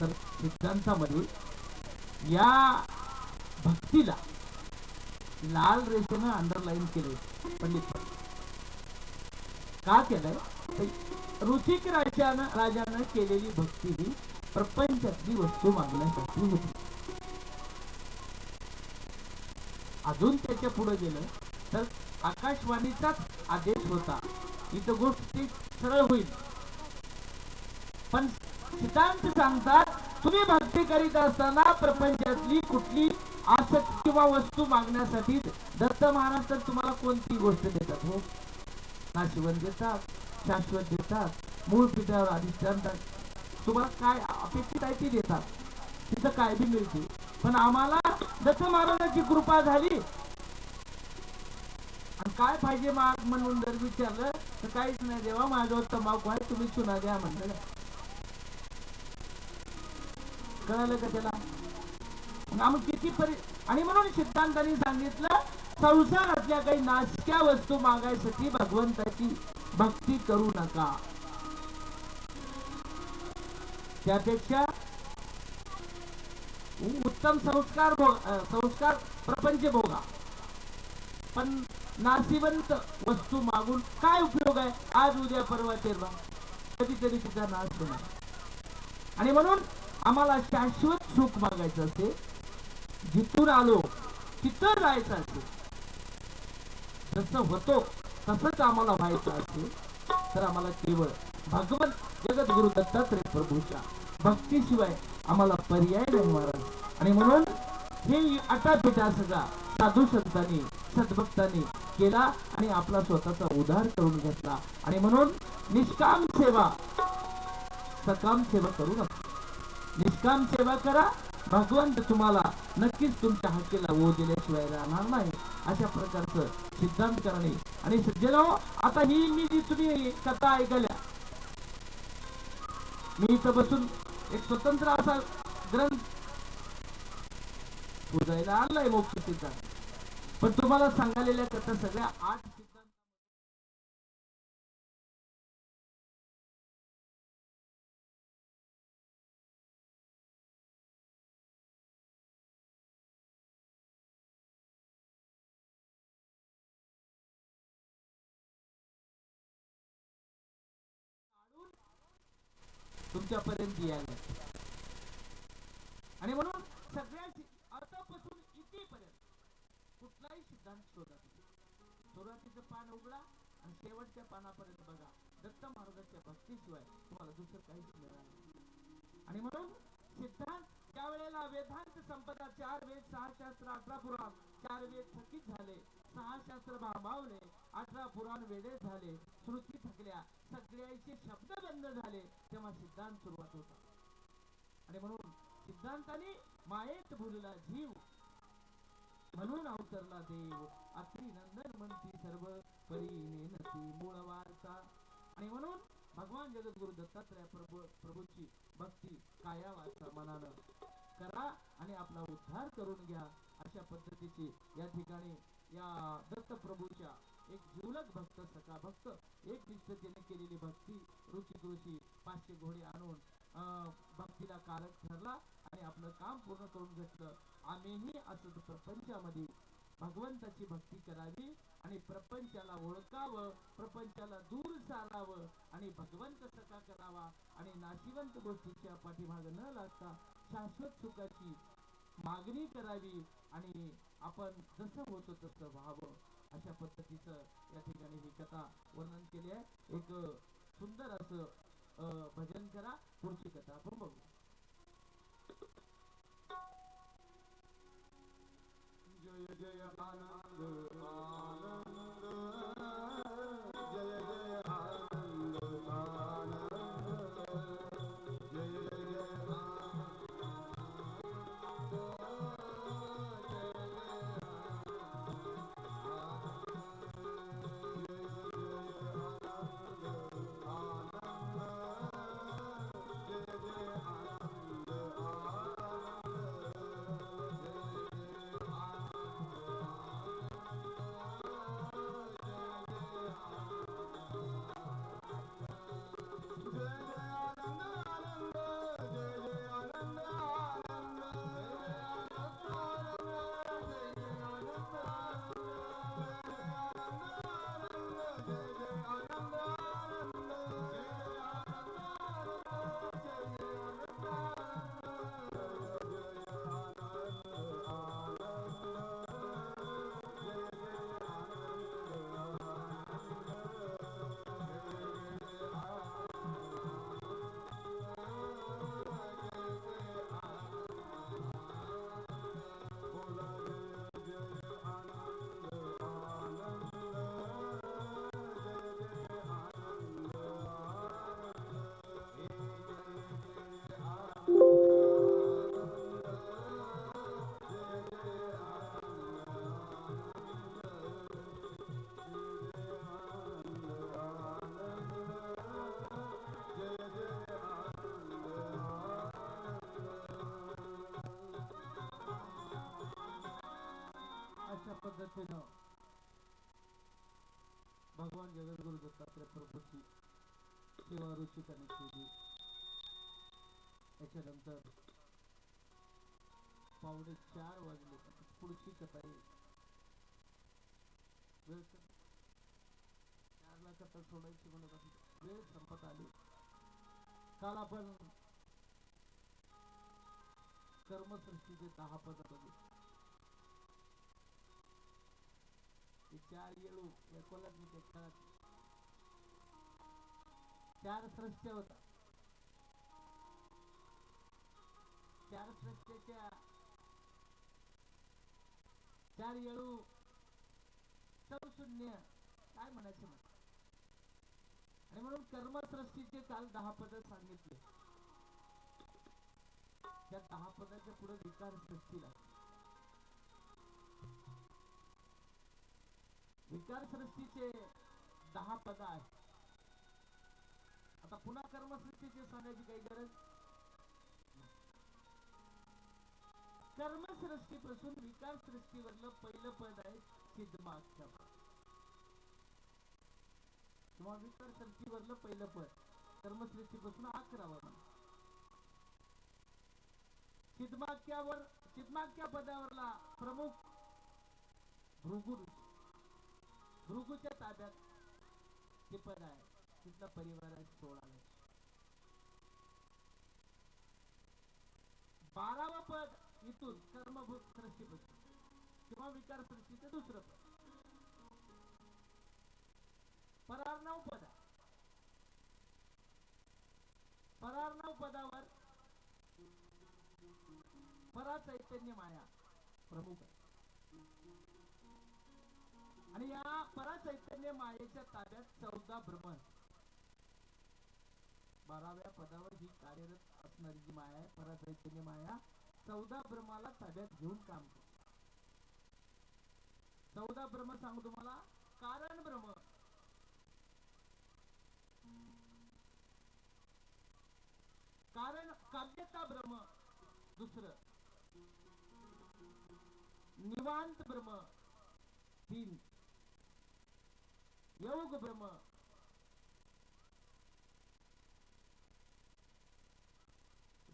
तर या भक्तीला लाल रेषेनं अंडरलाईन केले पंडित का केलंय? तर ऋषिक राजानं राजानं केलेली भक्ती ही प्रपंचातली वस्तू मागण्यासाठी होती. अजून त्याच्या पुढे गेलं तर आकाशवाणीचाच आदेश होता इथं गोष्ट सरळ होईल. पण सिद्धांत सांगतात तुम्ही भक्ती करीत असताना प्रपंचातली कुठली आसक्ती किंवा वस्तू मागण्यासाठी दत्त महाराज तर तुम्हाला कोणती गोष्ट देतात हो? नाशिवण देतात शाश्वत देतात मूळ पिठावर अधिष्ठान तुम्हाला काय अपेक्षित आहे ती देतात. तिथं काय बी मिळते. पण आम्हाला दत्त महाराजांची कृपा झाली. आणि काय पाहिजे माग म्हणून जर विचारलं तर काहीच नाही देवा माझ्यावर तंबाखू आहे तुम्ही चुना द्या म्हणलं. कळालं का त्याला? आम्ही किती परि आणि म्हणून सिद्धांतांनी सांगितलं संसारातल्या काही नाशक्या वस्तू मागायसाठी भगवंताची भक्ती करू नका. त्यापेक्षा उत्तम संस्कार भोग संस्कार प्रपंच भोगा. पण नाशिवंत वस्तू मागून काय उपयोग आहे? आज उद्या परवा तेरवा कधीतरी तिचा नाश होणार. आणि म्हणून आम्हाला शाश्वत सुख मागायचं असेल जिथून आलो तिथं जायचं असेल जसं होतो तसंच आम्हाला व्हायचं असेल तर आम्हाला केवळ भगवत जगद्गुरु दत्तात्रय प्रभूच्या भक्तीशिवाय आम्हाला पर्याय नाही महाराज आणि म्हणून हे आटापिटा सगळा साधू संतांनी सद्भक्तांनी केला आणि आपला स्वतःचा उद्धार करून घेतला. आणि म्हणून निष्काम सेवा सकाम सेवा करू नका. निष्काम सेवा करा. भगवंत तुम्हाला नक्कीच तुमच्या हक्कीला ओ दिल्याशिवाय राहणार नाही. अशा प्रकारचं सिद्धांत करणे. आणि सज्जनो आता ही मी जी तुम्ही कथा ऐकल्या मी इथं बसून एक स्वतंत्र असा ग्रंथ पुजायला आणलाय मोक्ष सिद्धांत पण तुम्हाला सांगालेल्या कथा सगळ्या आठ तुमच्यापर्यंत यायला. आणि म्हणून सगळ्या अर्थापासून इथेपर्यंत कुठलाही सिद्धांत शोधा. सुरुवातीचं पान उघडा आणि शेवटच्या पानापर्यंत बघा. दत्त महाराजांच्या भक्तीशिवाय तुम्हाला दुसरं काहीच मिळणार नाही. आणि म्हणून सिद्धांत त्यावेळेला वेदांत संपदा चार वेद सहा शास्त्र अठरा पुराण चार वेद थकीत झाले सहा शास्त्र भांबावले अठरा पुराण वेडे झाले श्रुती थकल्या सगळ्याचे शब्द बंद झाले तेव्हा सिद्धांत सुरुवात होता. आणि म्हणून सिद्धांताने मायेत भुलला जीव म्हणून अवतरला देव अत्री नंदन म्हणती सर्व परीने नेनती मूळ वार्ता आणि म्हणून भगवान जगद्गुरु दत्तात्रय प्रभू प्रभूची भक्ती काया वाचा मनानं करा आणि आपला उद्धार करून घ्या अशा पद्धतीची या ठिकाणी या दत्त प्रभूच्या एक जीवलक भक्त सखा भक्त एक निष्ठतेने केलेली भक्ती रुची ऋषी पाचशे घोडे आणून अं, भक्तीला कारक ठरला आणि आपलं काम पूर्ण करून घेतलं. आम्हीही असं प्रपंचामध्ये भगवंताची भक्ती करावी आणि प्रपंचाला ओळखावं प्रपंचाला दूर सारावं आणि भगवंत सखा करावा आणि नाशिवंत गोष्टीच्या पाठीमाग न लागता शाश्वत सुखाची मागणी करावी आणि आपण जसं होतो तसं व्हावं. अशा पद्धतीचं या ठिकाणी ही कथा वर्णन केली आहे. एक सुंदर असं भजन करा. पुढची कथा आपण बघू. जय जय आनंद आनंद पद्धतीनं भगवान जगद्गुरु दत्तात्रय प्रभूची सेवा ऋषिकाने केली. त्याच्यानंतर पावणे चार वाजले. पुढची कथा येईल वेळ चारला कथा सोडायची म्हणत होती. वेळ संपत आली. काल आपण कर्मसृष्टीचे दहा पद बघितले. चार येळू एकोला मी चार सदस्य होता. चार सृष्ट्याच्या चार येळू चौशून्य काय म्हणायचं म्हण आणि म्हणून कर्मसृष्टीचे काल दहा पद सांगितले. त्या दहा पदाच्या पुढे विकार सृष्टीला विकारसृष्टीचे दहा पद आहेत. आता पुन्हा कर्मसृष्टीचे सांगायची काही गरज कर्मसृष्टीपासून विकार सृष्टीवरलं पहिलं पद आहे सिद्धमाख्या किंवा विकार सृष्टीवरलं पहिलं पद कर्मसृष्टीपासून अकरावं म्हणा सिद्धमाख्यावर पदावरला प्रमुख भृगुरुष भृगूच्या ताब्यात ते पण आहे. तिथला परिवार आहे सोळा लक्ष बारावं पद इथून कर्मभूत सृष्टीपासून किंवा विकार सृष्टीचं दुसरं पद. परार्णव पद. आहे. परार्णव पदावर परा चैतन्य माया प्रमुख आहे. आणि या पराचैतन्य मायेच्या ताब्यात चौदा भ्रमण. बाराव्या पदावर ही कार्यरत असणारी जी माया आहे पराचैतन्य माया चौदा ब्रह्माला ताब्यात घेऊन काम करतो. चौदा ब्रह्म सांगू तुम्हाला? कारण ब्रह्म कारण काव्यता ब्रह्म दुसरं. निवांत ब्रह्म तीन. योग ब्रह्म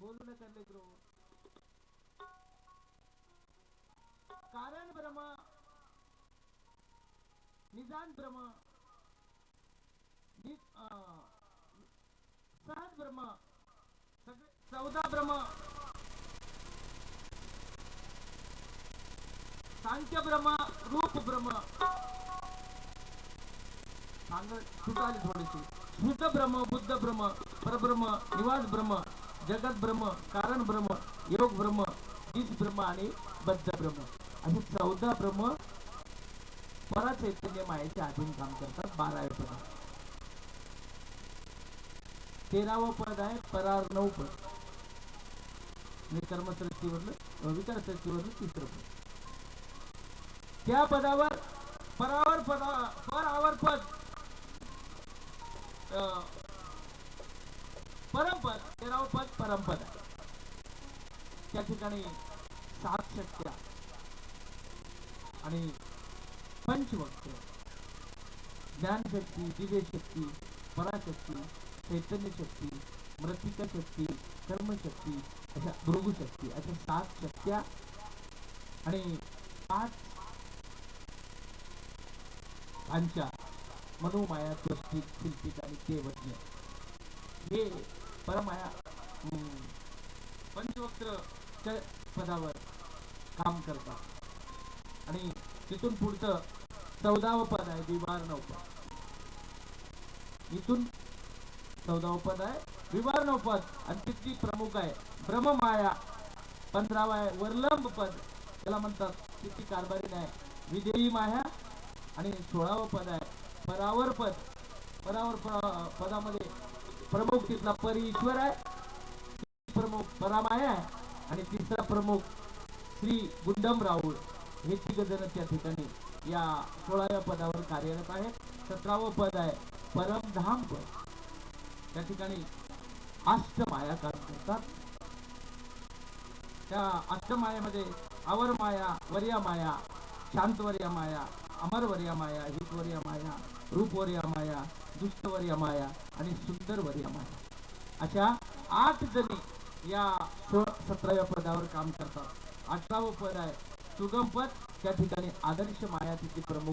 बोलू नका लेकरो कारण ब्रह्म निदान ब्रह्म नि- अं, सहज ब्रह्म सगळे चौदा ब्रह्म सांख्य ब्रह्म रूप ब्रह्म सांग सुटाली थोडीशी शुद्ध ब्रह्म बुद्ध ब्रह्म परब्रह्म निवास ब्रह्म जगत ब्रह्म कारण ब्रह्म योग ब्रह्म बीज ब्रह्म आणि बद्ध ब्रह्म. असे चौदा ब्रह्म परा चैतन्य मायेच्या अधीन काम करतात बारावे पद. तेरावं पद आहे परार नऊ पद. म्हणजे कर्मसृष्टीवरलं विकारसृष्टीवरलं तिसरं पद. त्या पदावर परावर पदा परावर पद. अं, परमपद तेराव पद परमपद त्या ठिकाणी सात शक्त्या आणि पंचवक्त ज्ञानशक्ती दिव्यशक्ती पराशक्ती चैतन्य शक्ती मृतिका शक्ती कर्मशक्ती अशा भृगुशक्ती अशा सात शक्त्या आणि पाच त्यांच्या मनोमाया त्वष्टिक शिल्पित आणि देवज्ञ हे परमाया हम्म, पंचवक्त्र पदावर काम करतात आणि तिथून पुढचं चौदावं पद आहे विवारणव पद इथून चौदावं पद आहे विवारणव पद आणि तिथली प्रमुख आहे ब्रह्ममाया पंधरावा आहे वरलंब पद त्याला म्हणतात तिथली कारभारी नाही विदेही माया आणि सोळावं पद आहे परावर पद परावर पदामध्ये प्रमुख तिथला परी ईश्वर आहे प्रमुख परामाया आहे आणि तिसरा प्रमुख श्री गुंडम राहुल हे तिघजण त्या ठिकाणी या सोळाव्या पदावर कार्यरत आहेत. सतरावं पद आहे परमधाम पद. त्या ठिकाणी अष्टमाया काम करतात. त्या अष्टमायामध्ये आवर माया वर्या माया शांतवर्या माया अमरवर्या माया हितवर्या माया रूपवर्या माया दुष्टवर्या माया आणि सुंदरवर्या माया अशा आठ जणी या सतराव्या पदावर काम करतात. अठरावं पद आहे सुगम पद त्या ठिकाणी आदर्श माया तिथे प्रमुख